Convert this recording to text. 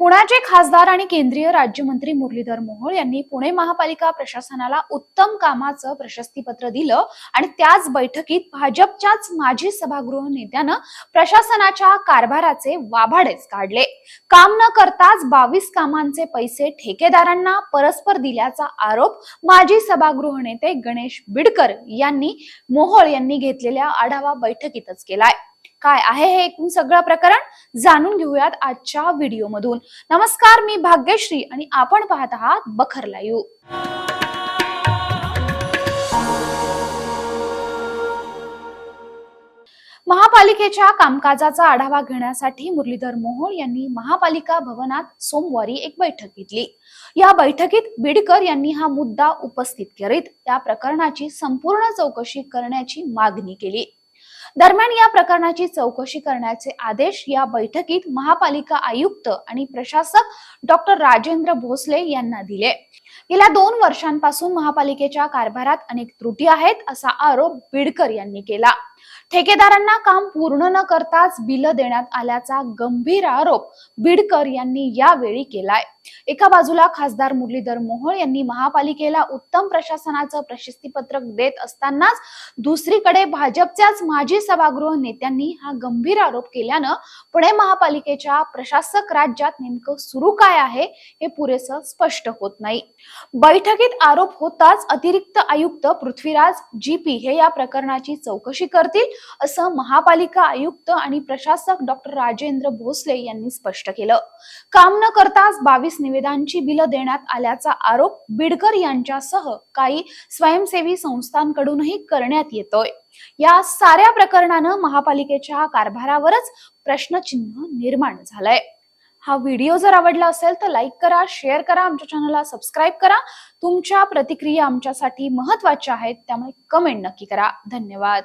पुण्याचे खासदार आणि केंद्रीय राज्यमंत्री मुरलीधर मोहोळ यांनी पुणे महापालिका प्रशासनाला उत्तम कामाचं प्रशस्तीपत्र दिलं आणि त्याच बैठकीत भाजपच्याच माजी सभागृह नेत्यानं प्रशासनाच्या कारभाराचे वाभाडेच काढले. काम न करताच बावीस कामांचे पैसे ठेकेदारांना परस्पर दिल्याचा आरोप माजी सभागृह नेते गणेश बिडकर यांनी मोहोळ यांनी घेतलेल्या आढावा बैठकीतच केलाय. काय आहे हे एकूण सगळं प्रकरण जाणून घेऊयात आजच्या व्हिडिओमधून नमस्कार मी भाग्यश्री आणि आपण पाहत आहात बखर लाईव्ह. महापालिकेच्या कामकाजाचा आढावा घेण्यासाठी मुरलीधर मोहोळ यांनी महापालिका भवनात सोमवारी एक बैठक घेतली. या बैठकीत बिडकर यांनी हा मुद्दा उपस्थित करीत त्या प्रकरणाची संपूर्ण चौकशी करण्याची मागणी केली. दरम्यान या प्रकरणाची चौकशी करण्याचे आदेश या बैठकीत महापालिका आयुक्त आणि प्रशासक डॉक्टर राजेंद्र भोसले यांना दिले. गेल्या दोन वर्षांपासून महापालिकेच्या कारभारात अनेक त्रुटी आहेत असा आरोप बिडकर यांनी केला. ठेकेदारांना काम पूर्ण न करताच बिल देण्यात आल्याचा गंभीर आरोप बिडकर यांनी यावेळी केलाय. एका बाजूला खासदार मुरलीधर मोहोळ यांनी महापालिकेला उत्तम प्रशासनाचं प्रशस्तीपत्रक देत असतानाच दुसरीकडे भाजपच्याच माजी सभागृह नेत्यांनी हा गंभीर आरोप केल्यानं पुणे महापालिकेच्या प्रशासक राज्यात नेमकं सुरू काय आहे हे पुरेसं स्पष्ट होत नाही. बैठकीत आरोप होताच अतिरिक्त आयुक्त पृथ्वीराज जीपी हे या प्रकरणाची चौकशी करते जातील असं महापालिका आयुक्त आणि प्रशासक डॉक्टर राजेंद्र भोसले यांनी स्पष्ट केलं. काम न करताच बावीस निवेदांची बिलं देण्यात आल्याचा आरोप बिडकर यांच्यासह काही स्वयंसेवी संस्थांकडूनही करण्यात येतोय. या साऱ्या प्रकरणानं महापालिकेच्या कारभारावरच प्रश्नचिन्ह निर्माण झालंय. हा व्हिडिओ जर आवडला असेल तर लाईक करा शेअर करा आमच्या चॅनलला सबस्क्राईब करा. तुमच्या प्रतिक्रिया आमच्यासाठी महत्त्वाच्या आहेत त्यामुळे कमेंट नक्की करा. धन्यवाद.